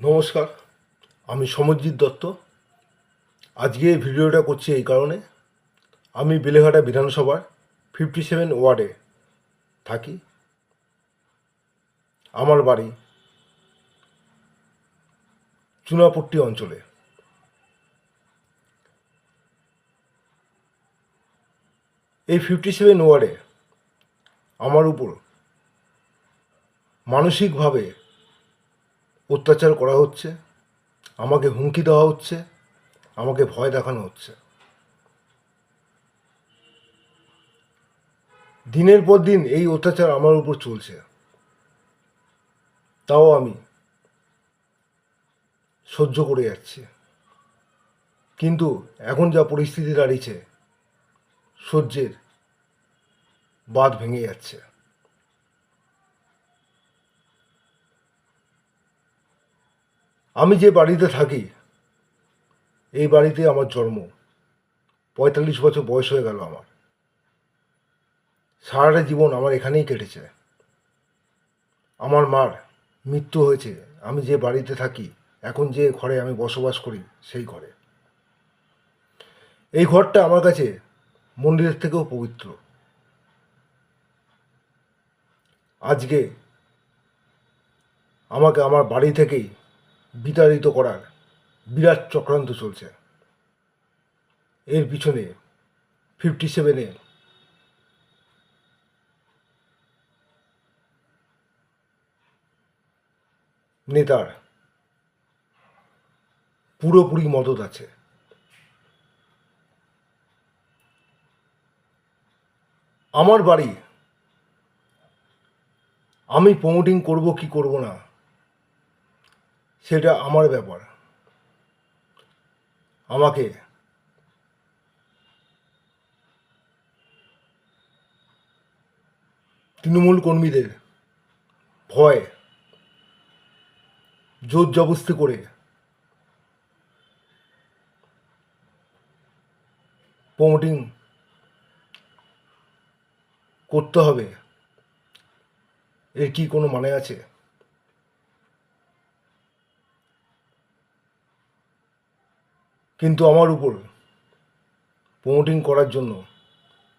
নমস্কার, আমি সমরজিৎ দত্ত। আজকে এই ভিডিওটা করছি এই কারণে। আমি বেলেঘাটা বিধানসভার ফিফটি সেভেন ওয়ার্ডে থাকি। আমার বাড়ি চুনাপট্টি অঞ্চলে। এই ফিফটি সেভেন ওয়ার্ডে আমার উপর মানসিকভাবে অত্যাচার করা হচ্ছে, আমাকে হুমকি দেওয়া হচ্ছে, আমাকে ভয় দেখানো হচ্ছে। দিনের পর দিন এই অত্যাচার আমার উপর চলছে। তাও আমি সহ্য করে যাচ্ছি। কিন্তু এখন যা পরিস্থিতি দাঁড়িয়েছে, সহ্যের বাঁধ ভেঙে যাচ্ছে। আমি যে বাড়িতে থাকি, এই বাড়িতে আমার জন্ম। পঁয়তাল্লিশ বছর বয়স হয়ে গেল আমার। সারাটা জীবন আমার এখানেই কেটেছে। আমার মার মৃত্যু হয়েছে। আমি যে বাড়িতে থাকি, এখন যে ঘরে আমি বসবাস করি, সেই ঘরে। এই ঘরটা আমার কাছে মন্দিরের থেকেও পবিত্র। আজকে আমাকে আমার বাড়ি থেকেই বিতাড়িত করার বিরাট চক্রান্ত চলছে। এর পিছনে ফিফটি সেভেনে নেতার পুরোপুরি মদত আছে। আমার বাড়ি আমি প্রমোটিং করব কি করব না সেটা আমার ব্যাপার। আমাকে। তৃণমূল কর্মীদের ভয়, জোর জবস্তি করে। প্রমোটিং করতে হবে। এর কি কোনো মানে আছে? কিন্তু আমার উপর প্রমোটিং করার জন্য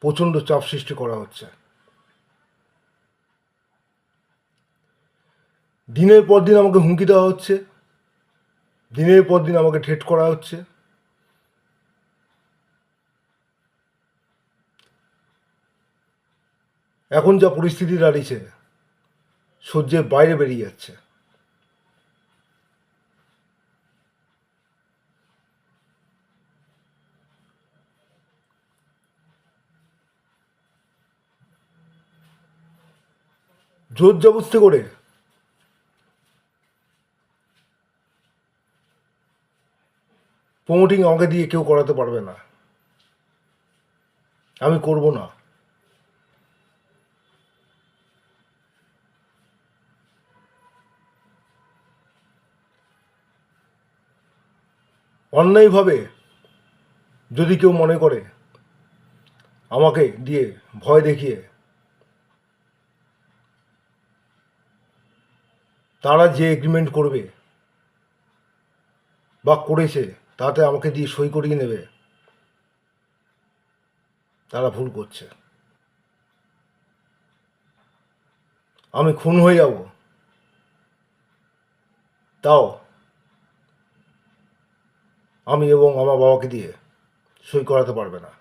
প্রচণ্ড চাপ সৃষ্টি করা হচ্ছে। দিনের পর দিন আমাকে হুমকি দেওয়া হচ্ছে, দিনের পর দিন আমাকে ঠেট করা হচ্ছে। এখন যা পরিস্থিতি দাঁড়িয়েছে, সহ্যের বাইরে বেরিয়ে যাচ্ছে। জোর জবস্তি করে। প্রমোটিং আমাকে দিয়ে কেউ করাতে পারবে না। আমি করব না। অন্যায়ভাবে যদি কেউ মনে করে, আমাকে দিয়ে ভয় দেখিয়ে তারা যে এগ্রিমেন্ট করবে বা করেছে, তাতে আমাকে দিয়ে সই করিয়ে নেবে, তারা ভুল করছে। আমি খুন হয়ে যাব। তাও আমি এবং আমার বাবাকে দিয়ে সই করাতে পারবে না।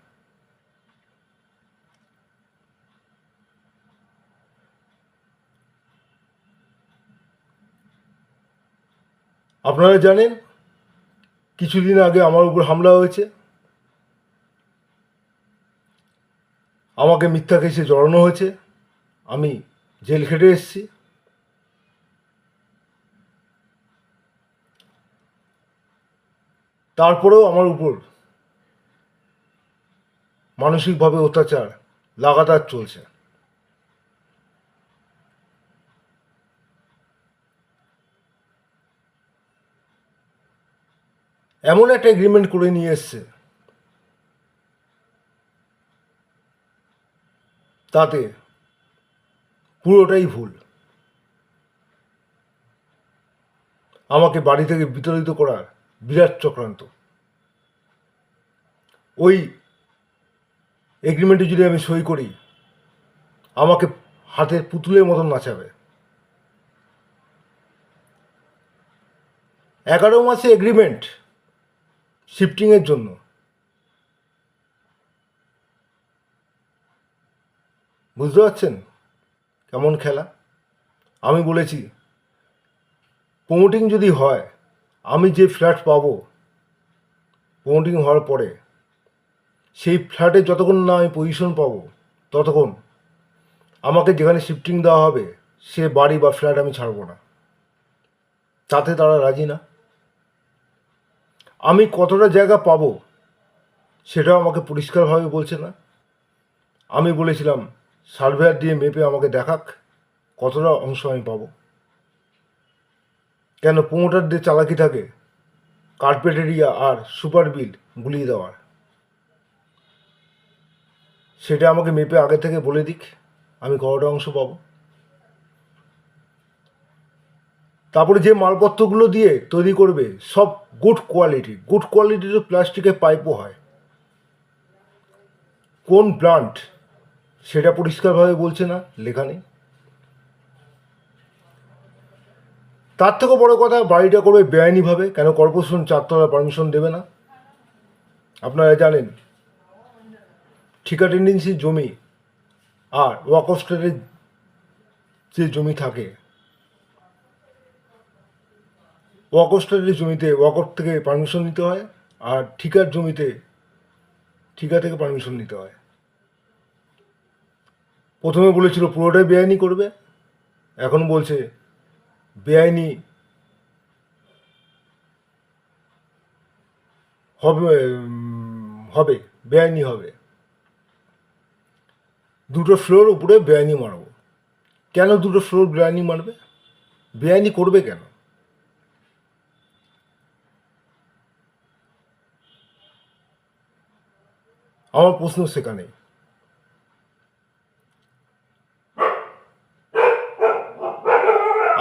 আপনারা জানেন, কিছুদিন আগে আমার উপর হামলা হয়েছে। আমাকে মিথ্যা কেসে জড়ানো হয়েছে। আমি জেল খেটে এসেছি। তারপরেও আমার উপর মানসিকভাবে অত্যাচার লাগাতার চলছে। এমন একটা এগ্রিমেন্ট করে নিয়ে এসছে। তাতে পুরোটাই ভুল। আমাকে বাড়ি থেকে বিতাড়িত করার বিরাট চক্রান্ত। ওই এগ্রিমেন্টে যদি আমি সই করি, আমাকে হাতের পুতুলের মতন নাচাবে। এগারো মাসে এগ্রিমেন্ট শিফটিংয়ের জন্য। বুঝতে পারছেন কেমন খেলা? আমি বলেছি প্রমোটিং যদি হয়, আমি যে ফ্ল্যাট পাবো প্রমোটিং হওয়ার পরে, সেই ফ্ল্যাটে যতক্ষণ না আমি পজিশন পাবো, ততক্ষণ আমাকে যেখানে শিফটিং দেওয়া হবে, সে বাড়ি বা ফ্ল্যাট আমি ছাড়বো না। তাতে তারা রাজি না। আমি কতটা জায়গা পাবো সেটাও আমাকে পরিষ্কারভাবে বলছে না। আমি বলেছিলাম, সার্ভেয়ার দিয়ে মেপে আমাকে দেখাক কতটা অংশ আমি পাবো। কেন প্রোমোটারদের চালাকি থাকে কার্পেটেরিয়া আর সুপার বিল গুলিয়ে দেওয়ার সেটা আমাকে মেপে আগে থেকে বলে দিক, আমি কতটা অংশ পাবো। তারপরে যে মালপত্রগুলো দিয়ে তৈরি করবে, সব গুড কোয়ালিটি গুড কোয়ালিটির প্লাস্টিকের পাইপও হয়। কোন ব্র্যান্ড সেটা পরিষ্কারভাবে বলছে না, লেখা নেই। তার থেকেও বড় কথা, বাড়িটা করবে বেআইনিভাবে, কেন কর্পোরেশন চারতলা পারমিশন দেবে না? আপনারা জানেন, ঠিকা টেন্ডেন্সির জমি আর ওয়াক অফ স্টেটের যে জমি থাকে ওয়াক অফ স্টেটের জমিতে ওয়াক অফ থেকে পারমিশন নিতে হয় আর ঠিকার জমিতে, ঠিকা থেকে পারমিশন নিতে হয়। প্রথমে বলেছিল পুরোটাই বেআইনি করবে, এখন বলছে বেআইনি হবে হবে, বেআইনি হবে। দুটো ফ্লোর উপরে বেআইনি মারবো। কেন দুটো ফ্লোর বেআইনি মারবে? বেআইনি করবে কেন? আমার প্রশ্ন সেখানে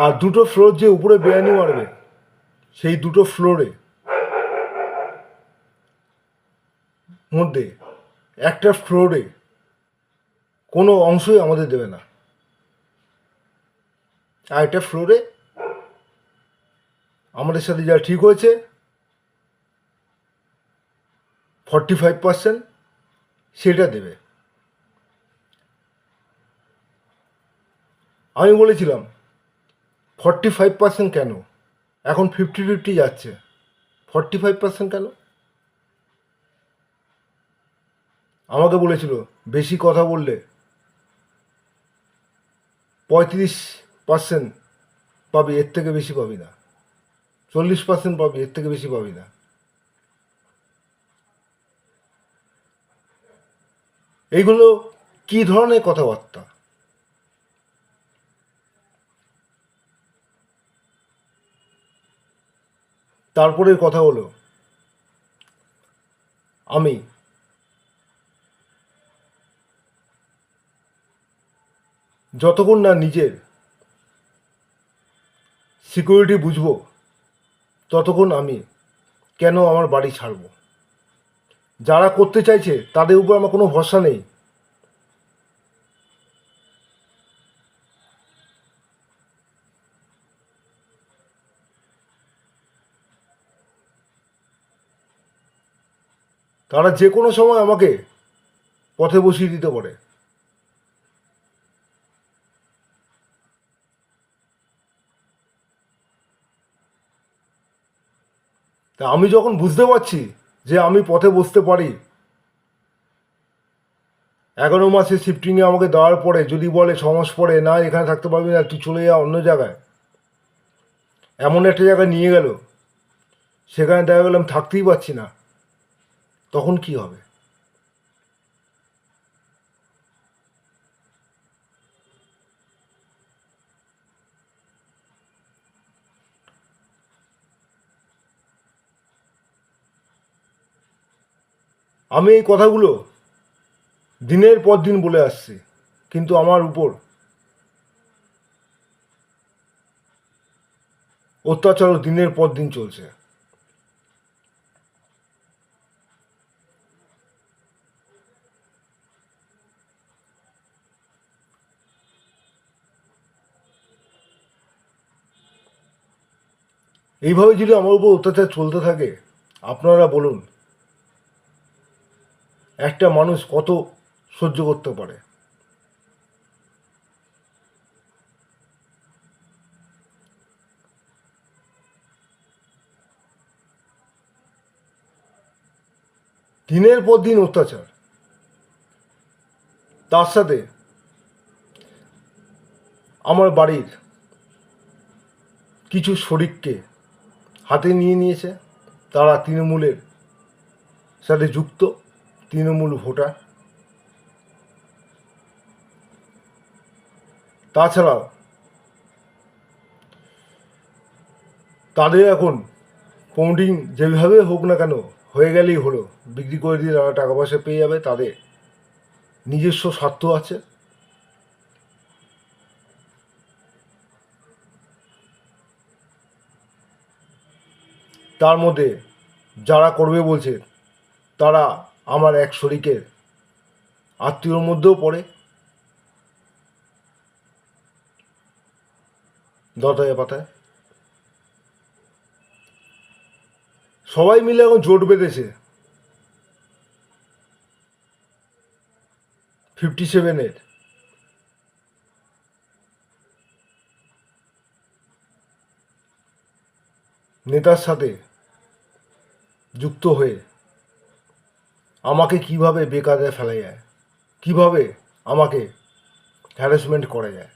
আর দুটো ফ্লোর যে উপরে বেআইনি মারবে, সেই দুটো ফ্লোরে মধ্যে একটা ফ্লোরে কোনো অংশই আমাদের দেবে না। আর একটা ফ্লোরে আমাদের সাথে যা ঠিক হয়েছে ফর্টি ফাইভ পার্সেন্ট সেটা দেবে। আমি বলেছিলাম ফর্টি ফাইভ পার্সেন্ট কেন? এখন ফিফটি ফিফটি যাচ্ছে। ফর্টি ফাইভ পার্সেন্ট কেন? আমাকে বলেছিল, বেশি কথা বললে পঁয়ত্রিশ পার্সেন্ট পাবি, এর থেকে বেশি পাবি না। চল্লিশ পার্সেন্ট পাবি, এর থেকে বেশি পাবি না। এইগুলো কি ধরনের কথাবার্তা? তারপরের কথা হলো, আমি যতক্ষণ না নিজের সিকিউরিটি বুঝব, ততক্ষণ আমি কেন আমার বাড়ি ছাড়বো? যারা করতে চাইছে, তাদের উপর আমার কোনো ভরসা নেই। তারা যে কোনো সময় আমাকে পথে বসিয়ে দিতে পারে। তা আমি যখন বুঝতে পারছি যে আমি পথে বসতে পারি। এগারো মাসে শিফটিংয়ে আমাকে দেওয়ার পরে যদি বলে ছ মাস পরে, না, এখানে থাকতে পারবি না, তুই চলে যা অন্য জায়গায়। এমন একটা জায়গায় নিয়ে গেল। সেখানে দেখা গেলাম থাকতেই পারছি না। তখন কি হবে? আমি এই কথাগুলো দিনের পর দিন বলে আসছি, কিন্তু আমার উপর অত্যাচারও দিনের পর দিন চলছে। এইভাবে যদি আমার উপর অত্যাচার চলতে থাকে, আপনারা বলুন একটা মানুষ কত সহ্য করতে পারে? দিনের পর দিন অত্যাচার। তার সাথে আমার বাড়ির কিছু শরিককে হাতে নিয়ে নিয়েছে। তারা তৃণমূলের সাথে যুক্ত। তৃণমূল ভোটার। তাছাড়াও তাদের এখন পৌন্ডিং যেভাবে হোক না কেন হয়ে গেলেই হলো। বিক্রি করে দিয়ে তারা টাকা পয়সা পেয়ে যাবে তাদের নিজস্ব স্বার্থ আছে। তার মধ্যে যারা করবে বলছে, তারা আমার এক শরিকের আত্মীয়র মধ্যেও পড়ে। দতায় পাতায়। সবাই মিলে এখন জোট বেঁধেছে। ফিফটি সেভেনের নেতার সাথে যুক্ত হয়ে আমাকে কীভাবে বেকারে ফেলা যায়? কীভাবে আমাকে হ্যারাসমেন্ট করা যায়?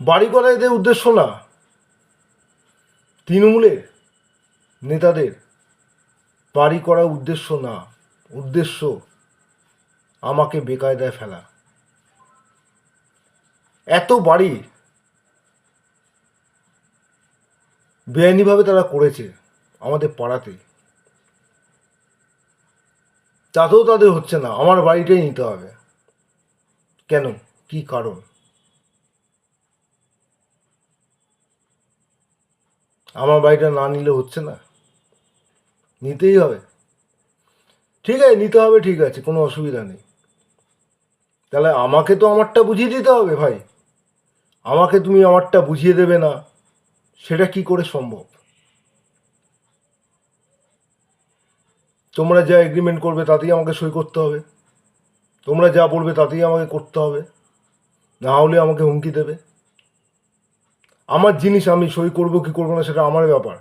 বাড়ি করা এদের উদ্দেশ্য না। তৃণমূলের নেতাদের বাড়ি করা উদ্দেশ্য না। উদ্দেশ্য আমাকে বেকায়দায় ফেলা। এত বাড়ি বেআইনিভাবে তারা করেছে আমাদের পাড়াতে। তাতেও তাদের হচ্ছে না, আমার বাড়িটাই নিতে হবে। কেন? কি কারণ? আমার বাড়িটা না নিলে হচ্ছে না? নিতেই হবে। ঠিক আছে, নিতে হবে, ঠিক আছে, কোনো অসুবিধা নেই। তাহলে আমাকে তো আমারটা বুঝিয়ে দিতে হবে ভাই। আমাকে তুমি আমারটা বুঝিয়ে দেবে না। সেটা কি করে সম্ভব? তোমরা যা এগ্রিমেন্ট করবে তাতেই আমাকে সই করতে হবে। তোমরা যা বলবে তাতেই আমাকে করতে হবে। না হলে আমাকে হুমকি দেবে। আমার জিনিস আমি সই করব কি করব না সেটা আমার ব্যাপার।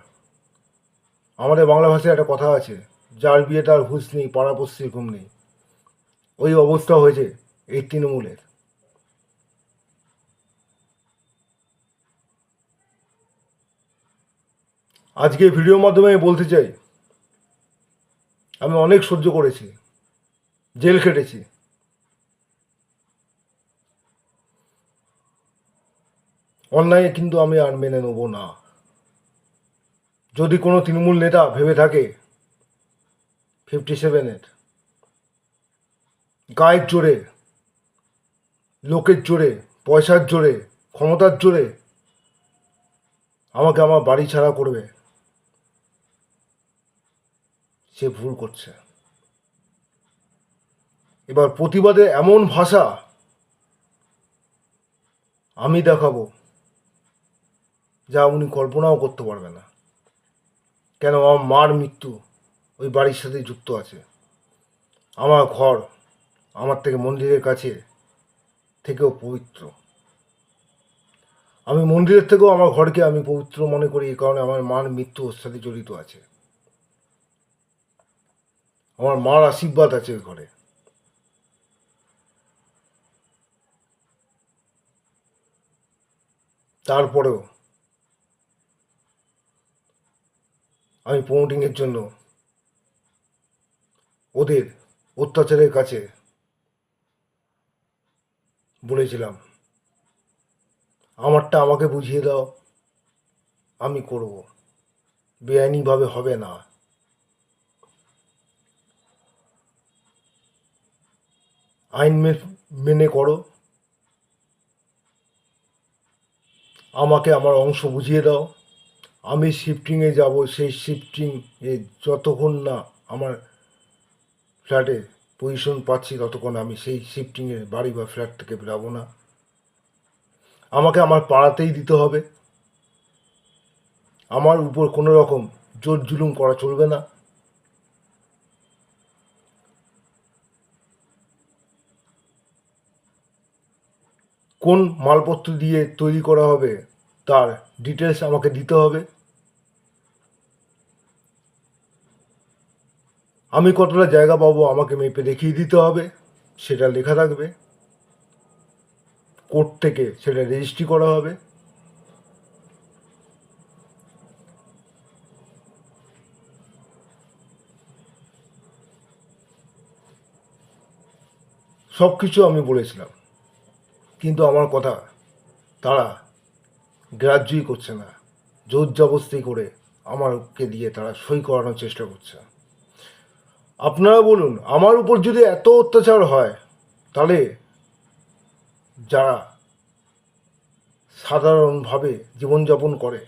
আমাদের বাংলা ভাষায় একটা কথা আছে, যার বিয়ে তার হুঁশ নেই পাড়াপড়শির ঘুম নেই। ওই অবস্থা হয়েছে এই তৃণমূলের। আজকে ভিডিওর মাধ্যমে আমি বলতে চাই, আমি অনেক সহ্য করেছি, জেল খেটেছি। অন্যায় কিন্তু আমি আর মেনে নেব না। যদি কোনো তৃণমূল নেতা ভেবে থাকে ফিফটি সেভেনের গায়ের জোরে, লোকের জোরে, পয়সার জোরে, ক্ষমতার জোরে, আমাকে আমার বাড়ি ছাড়া করবে। সে ভুল করছে। এবার প্রতিবাদে এমন ভাষা আমি দেখাবো, যা উনি কল্পনাও করতে পারবে না। কেন আমার মার মৃত্যু ওই বাড়ির সাথে যুক্ত আছে। আমার ঘর আমার থেকে মন্দিরের কাছে থেকেও পবিত্র। আমি মন্দিরের থেকেও আমার ঘরকে আমি পবিত্র মনে করি, এই কারণে আমার মার মৃত্যু ওর সাথে জড়িত আছে। আমার মার আশীর্বাদ আছে ওই ঘরে। তারপরেও আমি প্রমোটিংয়ের জন্য ওদের অত্যাচারের কাছে বলেছিলাম, আমারটা আমাকে বুঝিয়ে দাও, আমি করব। বেআইনিভাবে হবে না। আইন মেনে করো। আমাকে আমার অংশ বুঝিয়ে দাও। আমি শিফটিংয়ে যাব, সেই শিফটিংয়ে যতক্ষণ না আমার ফ্ল্যাটে পজিশন পাচ্ছি ততক্ষণ আমি সেই শিফটিংয়ে বাড়ি বা ফ্ল্যাট থেকে বেরাবো না। আমাকে আমার পাড়াতেই দিতে হবে। আমার উপর কোনো রকম জোর জুলুম করা চলবে না। কোন মালপত্র দিয়ে তৈরি করা হবে, তার ডিটেলস আমাকে দিতে হবে। আমি কতটা জায়গা পাবো আমাকে মেপে দেখিয়ে দিতে হবে, সেটা লেখা থাকবে। কোর্ট থেকে সেটা রেজিস্ট্রি করা হবে। সব কিছু আমি বলেছিলাম। কিন্তু আমার কথা তারা গ্রাহ্যই করছে না। জোর জবস্তি করে আমারকে দিয়ে তারা সই করানোর চেষ্টা করছে। আপনারা বলুন, আমার উপর যদি এত অত্যাচার হয়, তাহলে যারা সাধারণভাবে জীবনযাপন করে,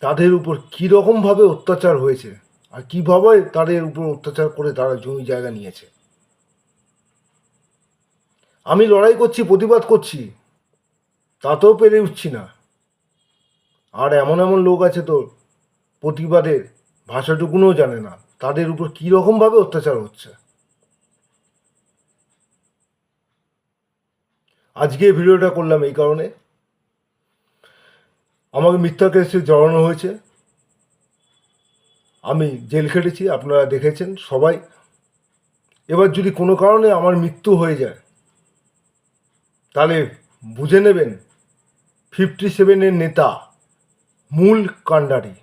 তাদের উপর কীরকমভাবে অত্যাচার হয়েছে আর কীভাবে তাদের উপর অত্যাচার করে তারা জমি জায়গা নিয়েছে? আমি লড়াই করছি, প্রতিবাদ করছি, তাতেও পেরে উঠছি না। আর এমন এমন লোক আছে তো, প্রতিবাদের ভাষাটুকুনও জানে না, তাদের উপর কীরকমভাবে অত্যাচার হচ্ছে। আজকে ভিডিওটা করলাম এই কারণে। আমাকে মিথ্যা কেসে জড়ানো হয়েছে। আমি জেল খেটেছি, আপনারা দেখেছেন সবাই। এবার যদি কোনো কারণে আমার মৃত্যু হয়ে যায় তাহলে বুঝে নেবেন ফিফটি সেভেনের নেতা মূল কাণ্ডারি।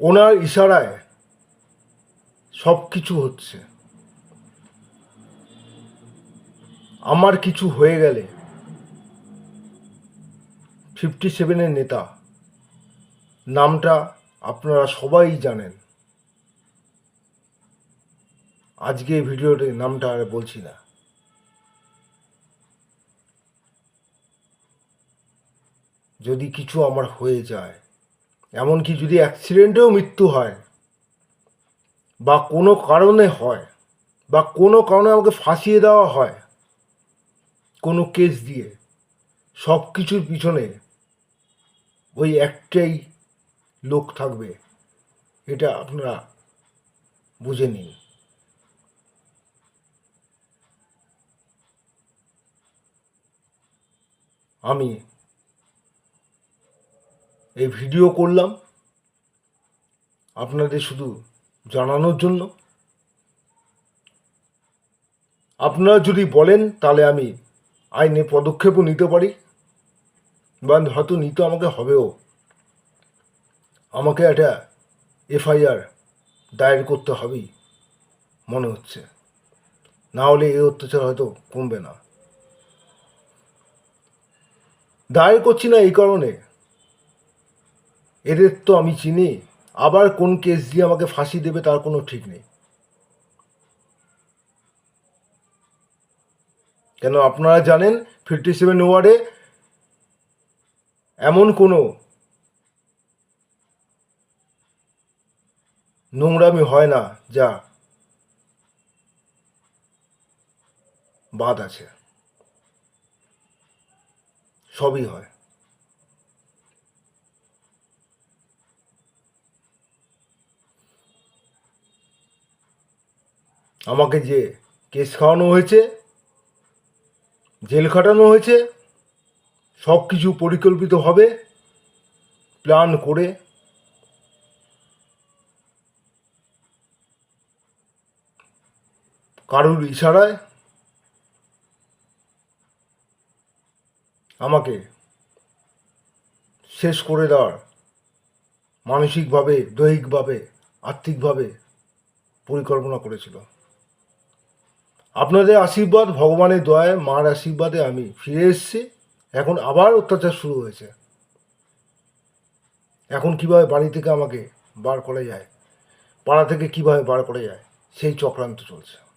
ওনার ইশারায় সব কিছু হচ্ছে। আমার কিছু হয়ে গেলে ফিফটি সেভেনের নেতা, নামটা আপনারা সবাই জানেন। আজকে এই ভিডিওতে নামটা আর বলছি না। যদি কিছু আমার হয়ে যায়, এমনকি যদি অ্যাক্সিডেন্টেও মৃত্যু হয়, বা কোনো কারণে হয়, বা কোনো কারণে আমাকে ফাঁসিয়ে দেওয়া হয়, কোনো কেস দিয়ে, সব কিছুর পিছনে ওই একটাই লোক থাকবে, এটা আপনারা বুঝে নিন। আমি এই ভিডিও করলাম আপনাদের শুধু জানানোর জন্য। আপনারা যদি বলেন, তাহলে আমি আইনে পদক্ষেপও নিতে পারি, বা হয়তো নিতে আমাকে হবেও। আমাকে একটা এফআইআর দায়ের করতে হবেই, মনে হচ্ছে। না হলে এই অত্যাচার হয়তো কমবে না। দায়ের করছি না এই কারণে। এদের তো আমি চিনি। আবার কোন কেস দিয়ে আমাকে ফাঁসি দেবে তার কোনো ঠিক নেই। কেন আপনারা জানেন ফিফটি সেভেন ওয়ার্ডে এমন কোনো নোংরামি হয় না যা বাদ আছে। সবই হয়। আমাকে যে কেস খাওয়ানো হয়েছে, জেল খাটানো হয়েছে, সব কিছু পরিকল্পিতভাবে প্ল্যান করে কারুর ইশারায় আমাকে শেষ করে দেওয়ার মানসিকভাবে, দৈহিকভাবে আর্থিকভাবে পরিকল্পনা করেছিল। আপনাদের আশীর্বাদ, ভগবানের দয়ায়, মার আশীর্বাদে আমি ফিরে এসেছি। এখন আবার অত্যাচার শুরু হয়েছে। এখন কীভাবে বাড়ি থেকে আমাকে বার করা যায়, পাড়া থেকে কীভাবে বার করা যায়, সেই চক্রান্ত চলছে।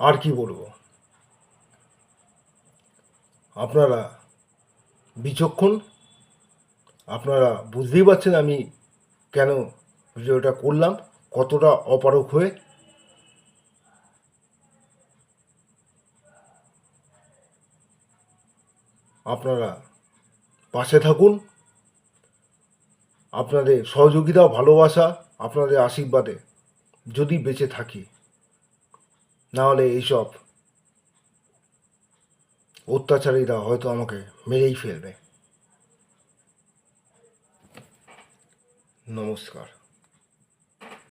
আর কি বলব? আপনারা বিচক্ষণ? আপনারা বুঝতেই পারছেন আমি কেন ভিডিওটা করলাম? কতটা অপারক হয়ে? আপনারা পাশে থাকুন। আপনাদের সহযোগিতা, ভালোবাসা আপনাদের আশীর্বাদে যদি বেঁচে থাকি। নাহলে এইসব অত্যাচারীরা হয়তো আমাকে মেরেই ফেলবে। নমস্কার।